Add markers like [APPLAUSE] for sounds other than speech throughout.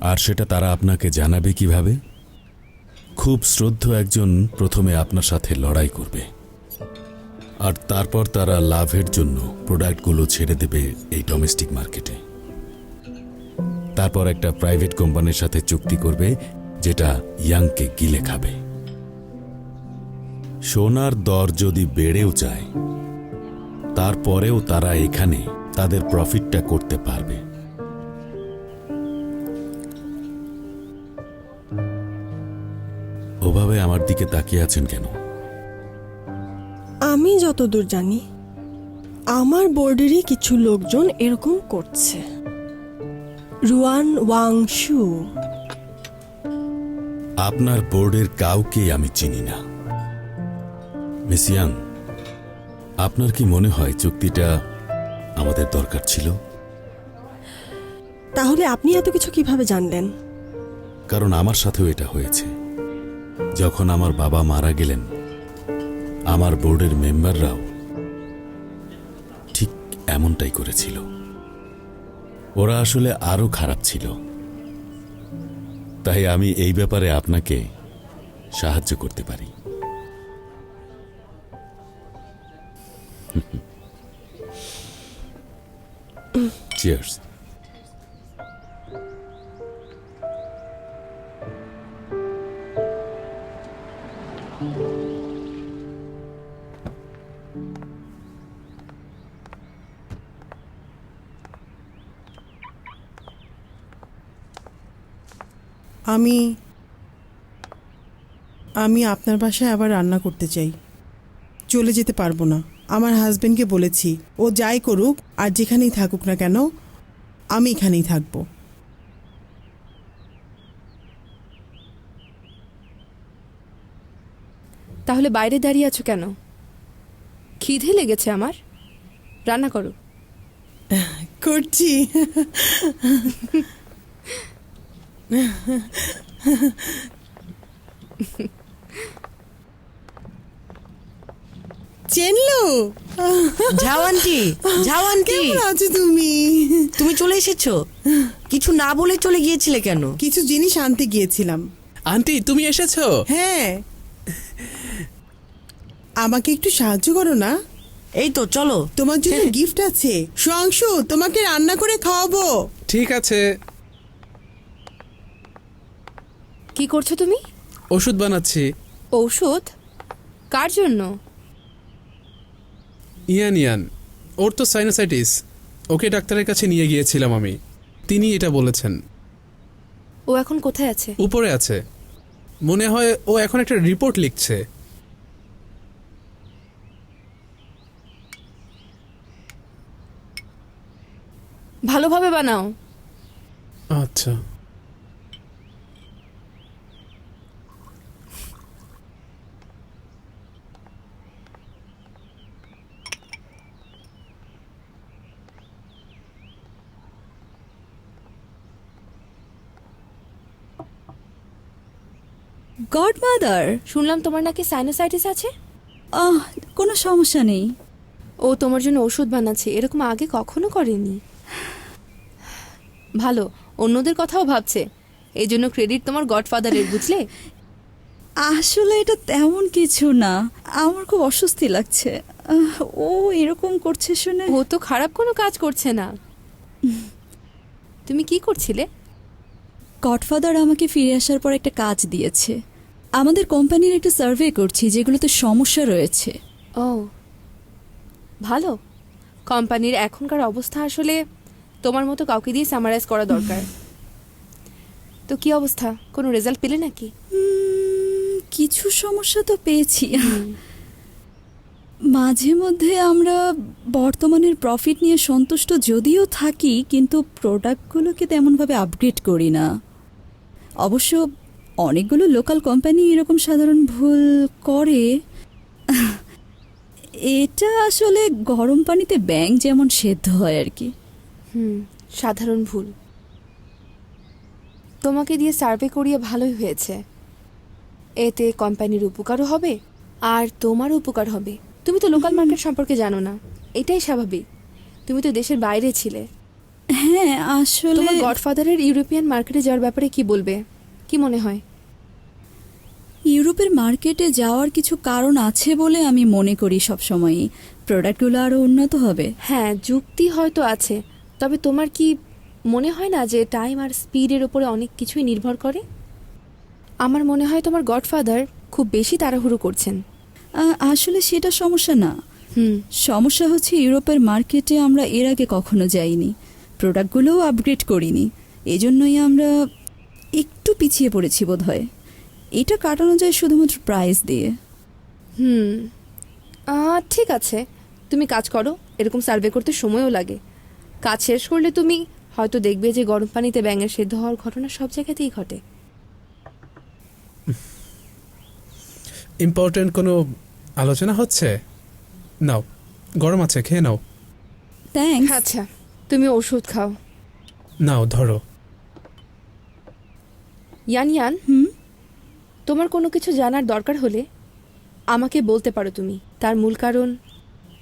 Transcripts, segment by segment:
আর সেটা তারা আপনাকে জানাবে কীভাবে? খুব শ্রদ্ধ একজন প্রথমে আপনার সাথে লড়াই করবে। আর তারপর তারা লাভের জন্য প্রোডাক্টগুলো ছেড়ে দেবে এই ডোমেস্টিক মার্কেটে। তারপর একটা প্রাইভেট কোম্পানির সাথে চুক্তি করবে, যেটা ইয়াংকে গিলে খাবে। সোনার দর যদি বেড়েও যায়, তারপরেও তারা এখানে তাদের প্রফিটটা করতে পারবে। ওভাবে আমার দিকে তাকিয়ে আছেন কেন? আমি যতদূর জানি আমার বোর্ডেরই কিছু লোকজন এরকম করছে। রুয়ান ওয়াংশু। আপনার বোর্ডের কাউকে আমি চিনি না। মিসিয়াং আপনার কি মনে হয় চুক্তিটা আমাদের দরকার ছিল? তাহলে আপনি এত কিছু কীভাবে জানলেন? কারণ আমার সাথেও এটা হয়েছে। যখন আমার বাবা মারা গেলেন, আমার বোর্ডের মেম্বাররাও ঠিক এমনটাই করেছিল। ওরা আসলে আরও খারাপ ছিল। তাই আমি এই ব্যাপারে আপনাকে সাহায্য করতে পারি। [LAUGHS] চিয়ার্স আমি আমি আপনার বাসায় আবার রান্না করতে চাই। চলে যেতে পারব না। আমার হাজবেন্ডকে বলেছি, ও যাই করুক, আর যেখানেই থাকুক না কেন, আমি এখানেই থাকব। তাহলে বাইরে দাঁড়িয়ে আছো কেন? খিদে লেগেছে আমার। রান্না করো। করছি। চেনলো। Zhao aunty Zhao aunty. কেমন আছো তুমি? তুমি চলে এসেছ? কিছু না বলে চলে গিয়েছিলে কেন? কিছু জিনিস আনতে গিয়েছিলাম। আন্টি তুমি এসেছ? হ্যাঁ। আমাকে একটু সাহায্য করো না। এই তো চলো। তোমার জন্য গিফট আছে। সুয়াংশু তোমাকে রান্না করে খাওয়াবো। ঠিক আছে। কি করছ তুমি? ওষুধ বানাচ্ছি। ঔষধ কার জন্য? ইয়ান ইয়ান। ওর তো সাইনোসাইটিস ওকে ডাক্তারের কাছে নিয়ে গিয়েছিলাম আমি। তিনি এটা বলেছেন। ও এখন কোথায় আছে? উপরে আছে। মনে হয় ও এখন একটা রিপোর্ট লিখছে। ভালোভাবে বানাও। আচ্ছা। গড মাদার শুনলাম তোমার নাকি সাইনোসাইটিস আছে। আহ কোনো সমস্যা নেই। ও তোমার জন্য ওষুধ বানাচ্ছে এরকম আগে কখনো করেনি। ভালো অন্যদের কথাও ভাবছে। এই জন্য ক্রেডিট তোমার গডফাদারের বুঝলে? আসলে এটা তেমন কিছু না। আমার খুব অস্বস্তি লাগছে। ও এরকম করছে শুনে ও তো খারাপ কোনো কাজ করছে না। তুমি কি করছিলে? গডফাদার আমাকে ফিরে আসার পর একটা কাজ দিয়েছে। আমাদের কোম্পানির একটা সার্ভে করছি যেগুলোতে সমস্যা রয়েছে। ও ভালো। কোম্পানির এখনকার অবস্থা আসলে তোমার মতো কাউকে দিয়ে সামারাইজ করা দরকার। তো কি অবস্থা? কোনো রেজাল্ট পেলে নাকি? কিছু সমস্যা তো পেয়েছি। মাঝে মধ্যে আমরা বর্তমানের প্রফিট নিয়ে সন্তুষ্ট যদিও থাকি কিন্তু প্রোডাক্টগুলোকে তেমনভাবে আপগ্রেড করি না। অবশ্য অনেকগুলো লোকাল কোম্পানি এরকম সাধারণ ভুল করে। এটা আসলে গরম পানিতে ব্যাং যেমন সেদ্ধ হয় আর কি। হুম সাধারণ ভুল। তোমাকে দিয়ে সার্ভে করিয়ে ভালোই হয়েছে। এতে কোম্পানির উপকারও হবে আর তোমার উপকার হবে। তুমি তো লোকাল মার্কেট সম্পর্কে জানো না। এটাই স্বাভাবিক। তুমি তো দেশের বাইরে ছিলে। হ্যাঁ আসলে তোমার গডফাদারের ইউরোপিয়ান মার্কেটে যাওয়ার ব্যাপারে কি বলবে? কি মনে হয়? ইউরোপের মার্কেটে যাওয়ার কিছু কারণ আছে বলে আমি মনে করি সবসময়ই। প্রোডাক্টগুলো আরও উন্নত হবে। হ্যাঁ যুক্তি হয়তো আছে। তবে তোমার কি মনে হয় না যে টাইম আর স্পিডের ওপরে অনেক কিছুই নির্ভর করে? আমার মনে হয় তোমার গডফাদার খুব বেশি তাড়াহুড়ো করছেন। আসলে সেটা সমস্যা না। হুম। সমস্যা হচ্ছে ইউরোপের মার্কেটে আমরা এর আগে কখনো যাইনি। প্রোডাক্টগুলোও আপগ্রেড করিনি। এজন্যই আমরা একটু পিছিয়ে পড়েছি বোধ হয় এটা কাটানো যায় শুধুমাত্র প্রাইস দিয়ে। হুম। ঠিক আছে। তুমি কাজ করো। এরকম সার্ভে করতে সময়ও লাগে। কাজ শেষ করলে তুমি হয়তো দেখবে যে গরম পানিতে ব্যাঙের সেদ্ধ হওয়ার ঘটনা সব জায়গাতেই ঘটে। ইম্পর্টেন্ট কোনো আলোচনা হচ্ছে? নাও গরম আছে খেয়ে নাও। থ্যাঙ্কস আচ্ছা তুমি ওষুধ খাও। নাও ধরো। ইয়ান ইয়ান হুম? তোমার কোনো কিছু জানার দরকার হলে আমাকে বলতে পারো তুমি। তার মূল কারণ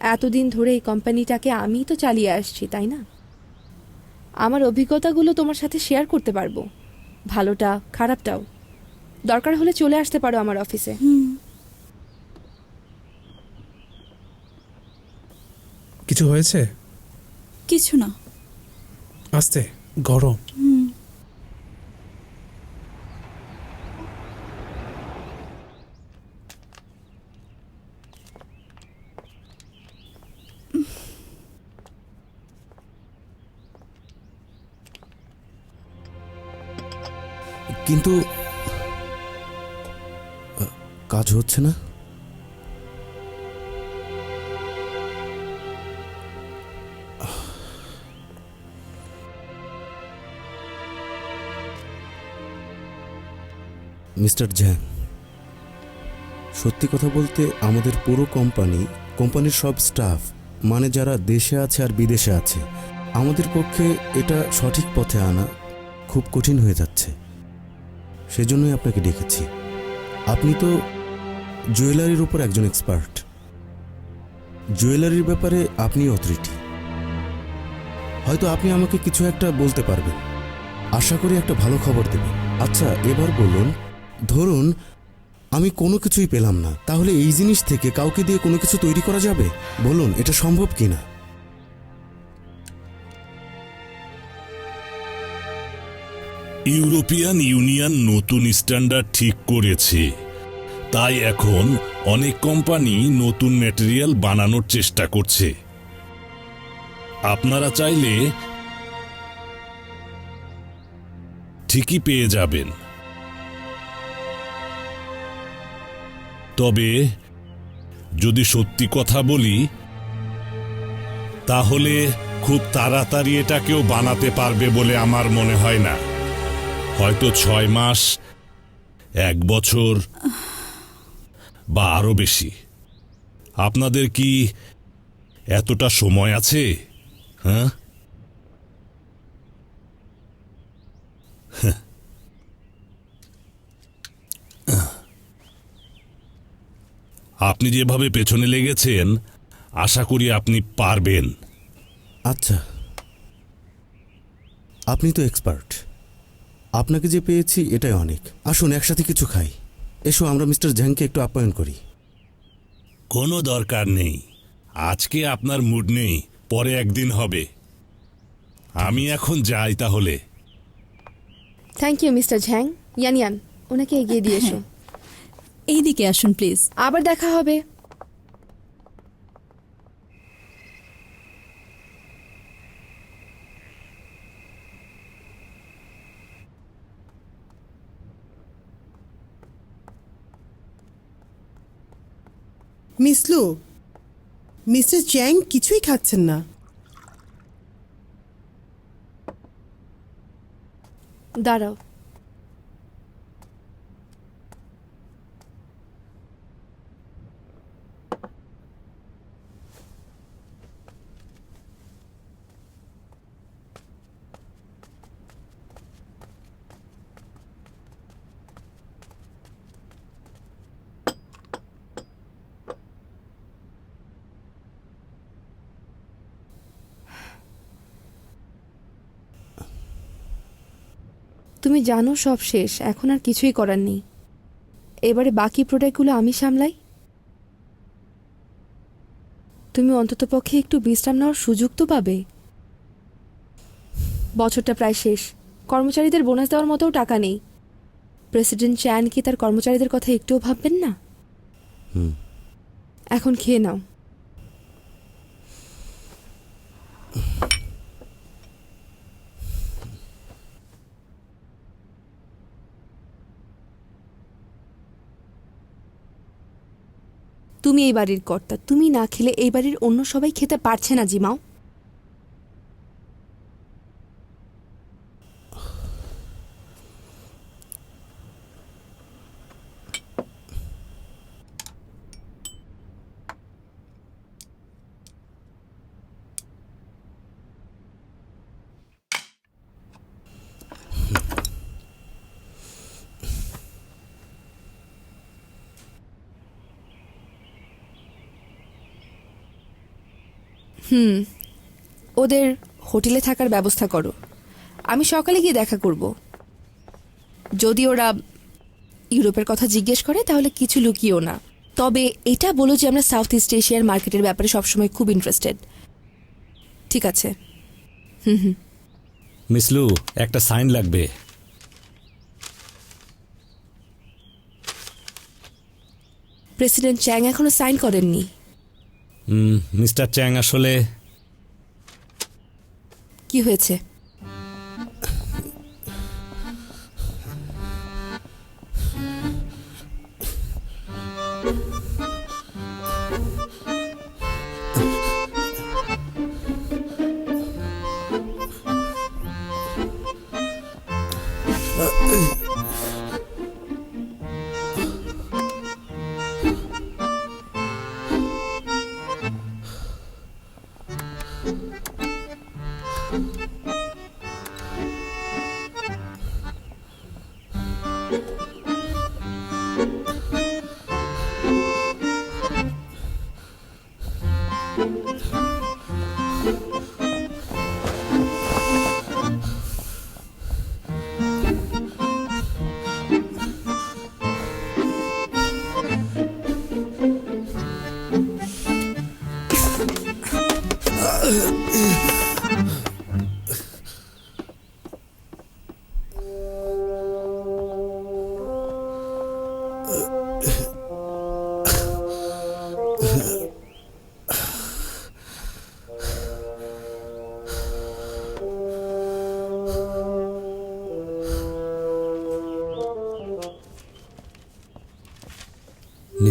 এতদিন ধরে এই কোম্পানিটাকে আমিই তো চালিয়ে আসছি তাই না? আমার অভিজ্ঞতাগুলো তোমার সাথে শেয়ার করতে পারব। ভালোটা খারাপটাও। দরকার হলে চলে আসতে পারো আমার অফিসে। হুম। কিছু হয়েছে? কিছু না। আস্তে গরম হুম কিন্তু কাজ হচ্ছে না? মিস্টার জ্যাং সত্যি কথা বলতে আমাদের পুরো কোম্পানি, কোম্পানির সব স্টাফ মানে যারা দেশে আছে আর বিদেশে আছে, আমাদের পক্ষে এটা সঠিক পথে আনা খুব কঠিন হয়ে যাচ্ছে। সেজন্যই আপনাকে ডেকেছি। আপনি তো জুয়েলারির উপর একজন এক্সপার্ট। জুয়েলারির ব্যাপারে আপনি অথরিটি হয়তো আপনি আমাকে কিছু একটা বলতে পারবেন। আশা করি একটা ভালো খবর দেবেন। আচ্ছা এবার বলুন, ধরুন, আমি কোনো কিছুই পেলাম না। তাহলে এই জিনিস থেকে কাউকে দিয়ে কোনো কিছু তৈরি করা যাবে? বলুন, এটা সম্ভব কিনা? ইউরোপিয়ান ইউনিয়ন নতুন স্ট্যান্ডার্ড ঠিক করেছে। তাই এখন অনেক কোম্পানি নতুন ম্যাটেরিয়াল বানানোর চেষ্টা করছে। আপনারা চাইলে ঠিকই পেয়ে যাবেন। তবে যদি সত্যি কথা বলি, তাহলে খুব তাড়াতাড়ি এটা কেউ বানাতে পারবে বলে আমার মনে হয় না। হয়তো ছয় মাস, এক বছর বা আরও বেশি। আপনাদের কি এতটা সময় আছে? হ্যাঁ? আপনি যেভাবে পেছনে লেগেছেন, আশা করি আপনি পারবেন। আচ্ছা। আপনি তো এক্সপার্ট। আপনাকে যে পেয়েছি এটাই অনেক। আসুন একসাথে কিছু খাই। এসো আমরা মিস্টার ঝ্যাংকে একটু আপ্যায়ন করি। কোনো দরকার নেই। আজকে আপনার মুড নেই পরে একদিন হবে। আমি এখন যাই তাহলে। Thank you mister Zhang. ইয়ানিয়ান ওনাকে এগিয়ে দিয়ে এসো। [LAUGHS] এইদিকে আসুন প্লিজ। আবার দেখা হবে। মিসলু মিস্টার চ্যাং কিছুই খাচ্ছেন না। দাঁড়াও। তুমি জানো সব শেষ এখন আর কিছুই করার নেই। এবারে বাকি প্রোডাক্টগুলো আমি সামলাই। তুমি অন্ততপক্ষে একটু বিশ্রাম নেওয়ার সুযোগ তো পাবে। বছরটা প্রায় শেষ। কর্মচারীদের বোনাস দেওয়ার মতোও টাকা নেই। প্রেসিডেন্ট চ্যান কি তার কর্মচারীদের কথা একটুও ভাববেন না? এখন খেয়ে নাও। তুমি এই বাড়ির কর্তা। তুমি না খেলে এই বাড়ির অন্য সবাই খেতে পারছে না, জিমাও। হুম ওদের হোটেলে থাকার ব্যবস্থা করো। আমি সকালে গিয়ে দেখা করব। যদি ওরা ইউরোপের কথা জিজ্ঞেস করে তাহলে কিছু লুকিও না। তবে এটা বলো যে আমরা সাউথ ইস্ট এশিয়ার মার্কেটের ব্যাপারে সবসময় খুব ইন্টারেস্টেড ঠিক আছে। হুম হুম। মিসলু একটা সাইন লাগবে। প্রেসিডেন্ট চ্যাং এখনও সাইন করেননি। মিস্টার চ্যাং আসলে কি হয়েছে?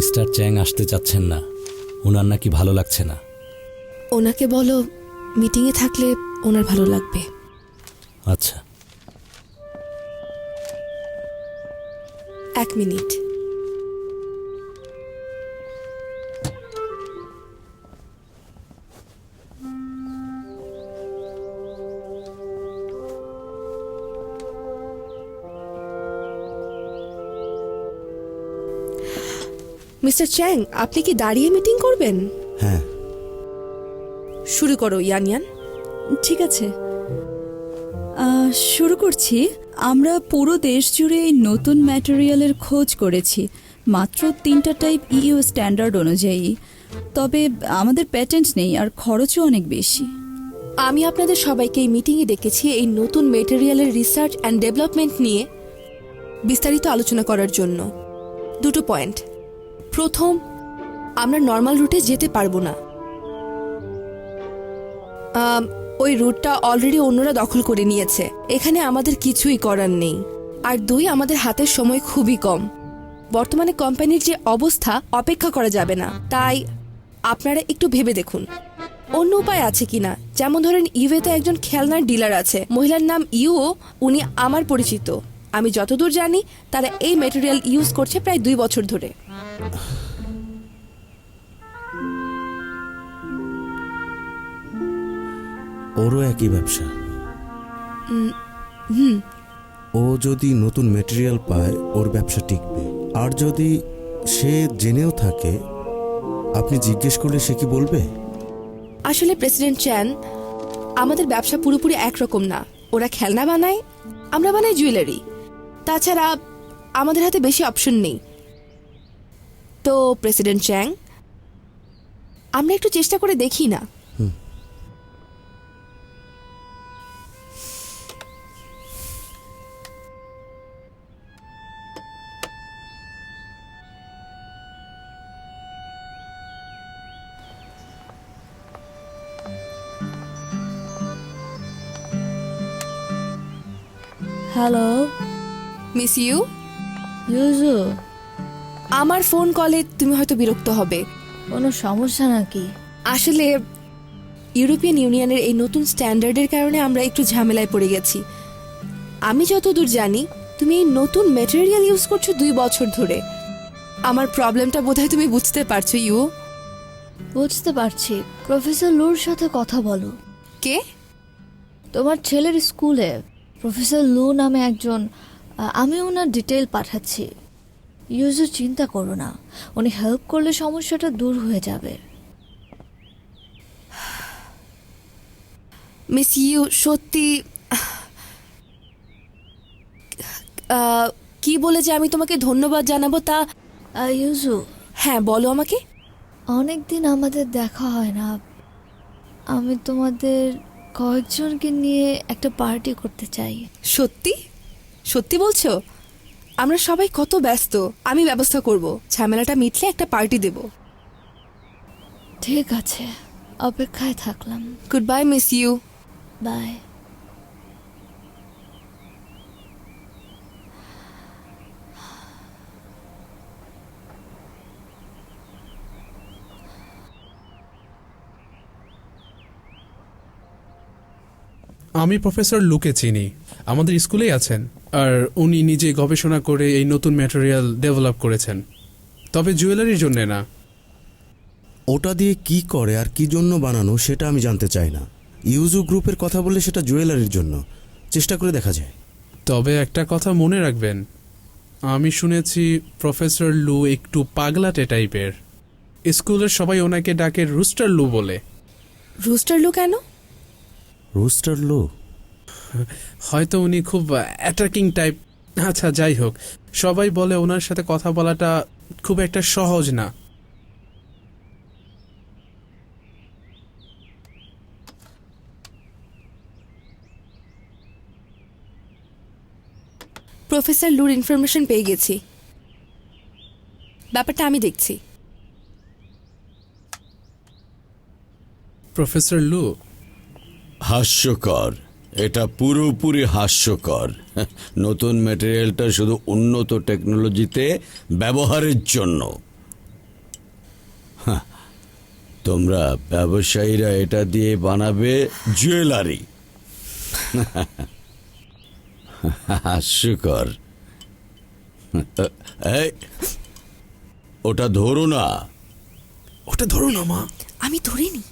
মিস্টার চ্যাং আসতে চাচ্ছেন না। ওনার নাকি ভালো লাগছে না। ওনাকে বলো মিটিংয়ে থাকলে ওনার ভালো লাগবে। আচ্ছা। এক মিনিট। মিস্টার চ্যাং আপনি কি দাঁড়িয়ে মিটিং করবেন? হ্যাঁ। শুরু করো ইয়ান ইয়ান ঠিক আছে। শুরু করছি। আমরা পুরো দেশ জুড়ে এই নতুন ম্যাটেরিয়ালের খোঁজ করেছি মাত্র তিনটা টাইপ ইউ স্ট্যান্ডার্ড অনুযায়ী। তবে আমাদের প্যাটেন্ট নেই আর খরচও অনেক বেশি। আমি আপনাদের সবাইকে এই মিটিংয়ে ডেকেছি এই নতুন মেটেরিয়ালের রিসার্চ অ্যান্ড ডেভেলপমেন্ট নিয়ে বিস্তারিত আলোচনা করার জন্য। দুটো পয়েন্ট প্রথম, আমরা নর্মাল রুটে যেতে পারব না। ওই রুটটা অলরেডি অন্যরা দখল করে নিয়েছে। এখানে আমাদের কিছুই করার নেই। আর দুই, আমাদের হাতের সময় খুবই কম। বর্তমানে কোম্পানির যে অবস্থা, অপেক্ষা করা যাবে না। তাই আপনারা একটু ভেবে দেখুন। অন্য উপায় আছে কিনা? যেমন ধরেন, ইউএতে একজন খেলনার ডিলার আছে। মহিলার নাম ইউও উনি আমার পরিচিত। আমি যতদূর জানি, তারা এই মেটেরিয়াল ইউজ করছে প্রায় দুই বছর ধরে। ওরও একই ব্যবসা। ও যদি নতুন মেটেরিয়াল পায় ওর ব্যবসা টিকবে। আর যদি সে জেনেও থাকে আপনি জিজ্ঞেস করলে সে কি বলবে? আসলে প্রেসিডেন্ট চ্যান আমাদের ব্যবসা পুরোপুরি একরকম না। ওরা খেলনা বানায় আমরা বানাই জুয়েলারি। তাছাড়া আমাদের হাতে বেশি অপশন নেই। তো প্রেসিডেন্ট চ্যাং আমরা একটু চেষ্টা করে দেখি না। হ্যালো মিস ইউ ইউজু আমার ফোন কলে তুমি হয়তো বিরক্ত হবে। কোনো সমস্যা নাকি? আসলে ইউরোপিয়ান ইউনিয়নের এই নতুন স্ট্যান্ডার্ডের কারণে আমরা একটু ঝামেলায় পড়ে গেছি। আমি যতদূর জানি তুমি এই নতুন ম্যাটেরিয়াল ইউজ করছ দুই বছর ধরে। আমার প্রবলেমটা বোধহয় তুমি বুঝতে পারছ ইউ। বুঝতে পারছি। প্রফেসর লুর সাথে কথা বলো। কে? তোমার ছেলের স্কুলে প্রফেসর লু নামে একজন আমি ওনার ডিটেল পাঠাচ্ছি। ইউজু চিন্তা করো না। উনি হেল্প করলে সমস্যাটা দূর হয়ে যাবে। মিস ইউ সত্যি কি বলে যে আমি তোমাকে ধন্যবাদ জানাব তা? ইউজু। হ্যাঁ বলো আমাকে। অনেক দিন আমাদের দেখা হয় না। আমি তোমাদের কয়েকজনকে নিয়ে একটা পার্টি করতে চাই। সত্যি? সত্যি বলছো? আমরা সবাই কত ব্যস্ত আমি ব্যবস্থা করব। ঝামেলাটা মিটলে একটা পার্টি দেব। ঠিক আছে অপেক্ষায় থাকলাম। Good bye miss you bye আমি প্রফেসর লুকে চিনি। আমাদের স্কুলেই আছেন। আর উনি নিজে গবেষণা করে এই নতুন ম্যাটেরিয়াল ডেভেলপ করেছেন। তবে জুয়েলারির জন্য না। ওটা দিয়ে কি করে আর কি জন্য বানানো সেটা আমি জানতে চাই না। ইউজু গ্রুপের কথা বললে সেটা জুয়েলারির জন্য। চেষ্টা করে দেখা যায়। তবে একটা কথা মনে রাখবেন। আমি শুনেছি প্রফেসর লু একটু পাগলাটে টাইপের স্কুলের সবাই ওনাকে ডাকে রুস্টার লু বলে। রুস্টার লু কেন? রুস্টার লো? হয়তো উনি খুব অ্যাট্রাকিং টাইপ। আচ্ছা যাই হোক। সবাই বলে ওনার সাথে কথা বলাটা খুব একটা সহজ না। প্রফেসর লুর ইনফরমেশন পেয়ে গেছি। ব্যাপারটা আমি দেখছি। প্রফেসর লু হাস্যকর। এটা পুরোপুরি হাস্যকর। নতুন ম্যাটেরিয়ালটা শুধু উন্নত টেকনোলজিতে ব্যবহারের জন্য। হাহ, তোমরা ব্যবসায়ীরা এটা দিয়ে বানাবে জুয়েলারি হাস্যকর। এই, ওটা ধরো না। ওটা ধরো না মা। আমি ধরিনি।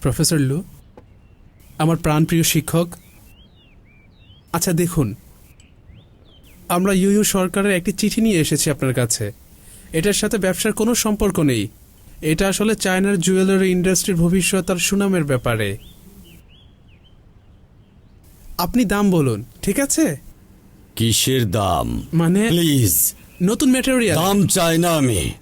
প্রফেসর লু আমার প্রাণপ্রিয় শিক্ষক। আচ্ছা দেখুন। আমরা ইউ ইউ সরকারের একটি চিঠি নিয়ে এসেছি আপনার কাছে। এটার সাথে ব্যবসার কোনো সম্পর্ক নেই। এটা আসলে চায়নার জুয়েলারি ইন্ডাস্ট্রির ভবিষ্যৎ আর সুনামের ব্যাপারে। আপনি দাম বলুন ঠিক আছে? কিসের দাম? মানে প্লিজ। নতুন ম্যাটেরিয়াল দাম চাই না আমি।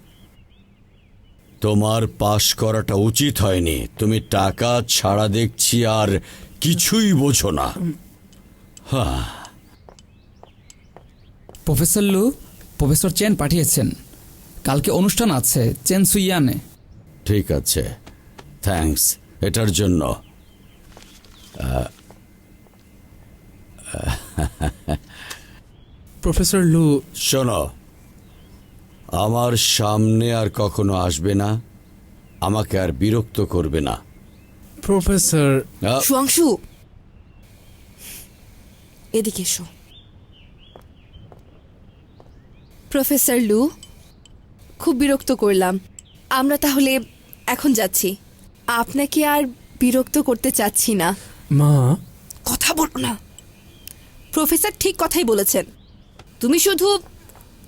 তোমার পাশ করাটা উচিত হয়নি। তুমি টাকা ছাড়া দেখছি আর কিছুই বোঝো না। হ্যাঁ প্রফেসর লু প্রফেসর চেন পাঠিয়েছেন। কালকে অনুষ্ঠান আছে চেন সুইয়ানে ঠিক আছে। থ্যাঙ্কস এটার জন্য। [LAUGHS] প্রফেসর লু শোনো আমার সামনে আর কখনো আসবে না আমাকে আর বিরক্ত করবে না। প্রফেসর সুয়াংশু! এদিকে এসো। প্রফেসর লু খুব বিরক্ত করলাম। আমরা তাহলে এখন যাচ্ছি। আপনাকে আর বিরক্ত করতে চাচ্ছি না। মা? কথা বলো না। প্রফেসর ঠিক কথাই বলেছেন। তুমি শুধু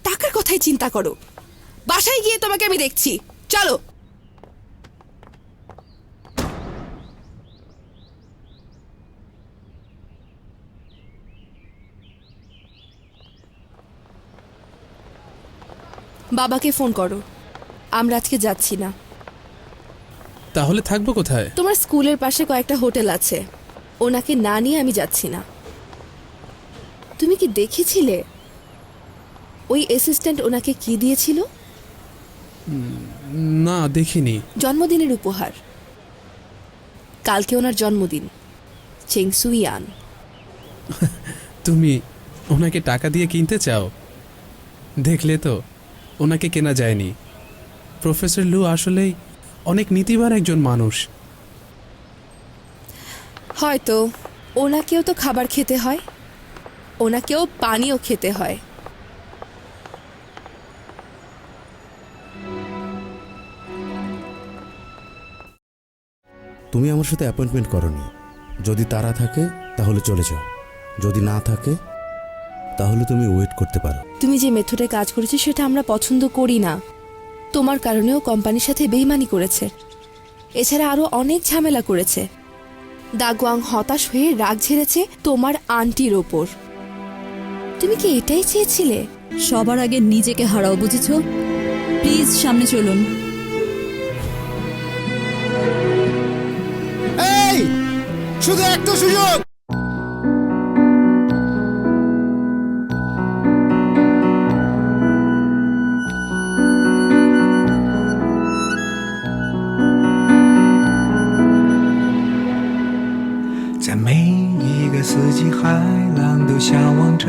টাকার কথাই চিন্তা করো। বাসায় গিয়ে তোমাকে আমি দেখছি। চলো। বাবাকে ফোন করো। আমরা আজকে যাচ্ছি না। তাহলে থাকব কোথায়? তোমার স্কুলের পাশে কয়েকটা হোটেল আছে। ওনাকে না নিয়ে আমি যাচ্ছি না। তুমি কি দেখেছিলে? ওই অ্যাসিস্ট্যান্ট ওনাকে কি দিয়েছিল? না দেখিনি। জন্মদিনের উপহার। কালকে ওনার জন্মদিন। চেংসুইয়ান তুমি ওনাকে টাকা দিয়ে কিনতে চাও? দেখলে তো ওনাকে কেনা যায়নি। প্রফেসর লু আসলেই অনেক নীতিবান একজন মানুষ। হয়তো ওনাকেও তো খাবার খেতে হয়। ওনাকেও পানিও খেতে হয়। তুমি আমার সাথে অ্যাপয়েন্টমেন্ট করনি। যদি তারা থাকে তাহলে চলে যাও। যদি না থাকে তাহলে তুমি ওয়েট করতে পারো। তুমি যে মেথডে কাজ করেছ সেটা আমরা পছন্দ করি না। তোমার কারণেও কোম্পানির সাথে বেইমানি করেছে। এছাড়া আরও অনেক ঝামেলা করেছে। দাগুয়াং হতাশ হয়ে রাগ ঝেড়েছে তোমার আন্টির ওপর। তুমি কি এটাই চেয়েছিলে? সবার আগে নিজেকে হারাও বুঝেছ? প্লিজ সামনে চলুন। শুধু একটা সুযোগ 在每一个四季，海浪都向往着